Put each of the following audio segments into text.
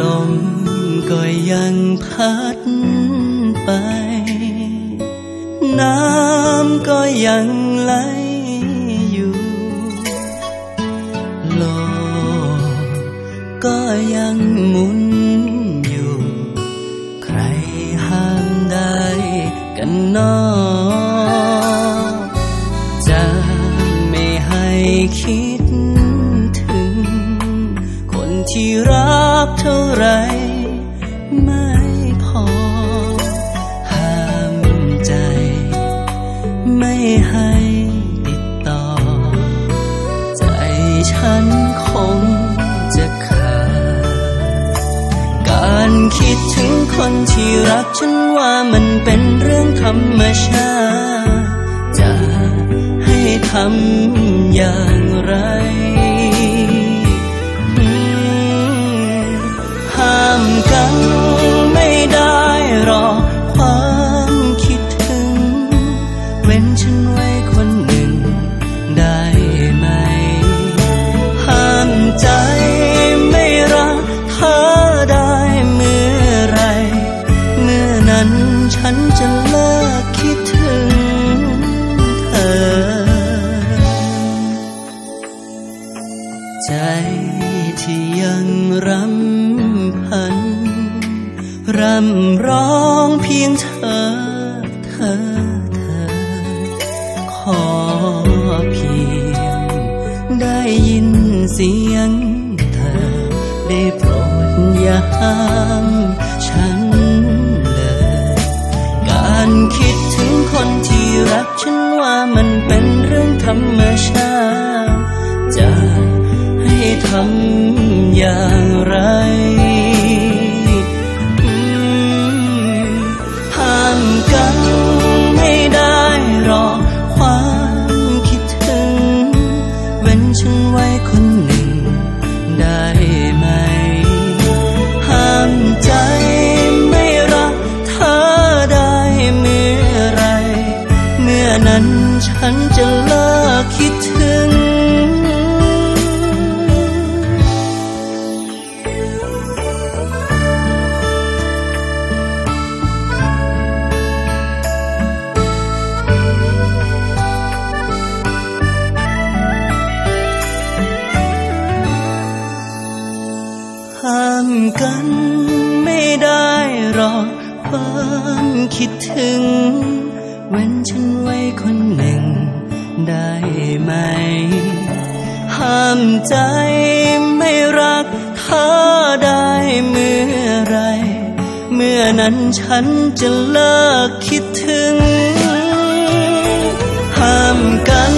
ลมก็ยังพัดไป น้ำก็ยังไหลอยู่ โลกก็ยังหมุนอยู่ ใครห้ามได้กันนอจะไม่ให้คิดถึง คนที่รักเท่า คิดถึงคนที่รักฉันว่ามันเป็นเรื่องธรรมชาติจะให้ทำอย่างไร นั้นฉันจะเลิกคิดถึงเธอ ใจที่ยังรำพัน รำร้องเพียงเธอ เธอ เธอ ขอเพียงได้ยินเสียงเธอ ได้โปรดอย่าห้าม นั้นฉันจะเลิกคิดถึง ห้ามกันไม่ได้หรอกความคิดถึง เว้นฉันไว้คนหนึ่งได้ไหม ห้ามใจไม่รักเธอได้เมื่อไร เมื่อนั้นฉันจะเลิกคิดถึง ห้ามกัน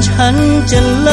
缠着。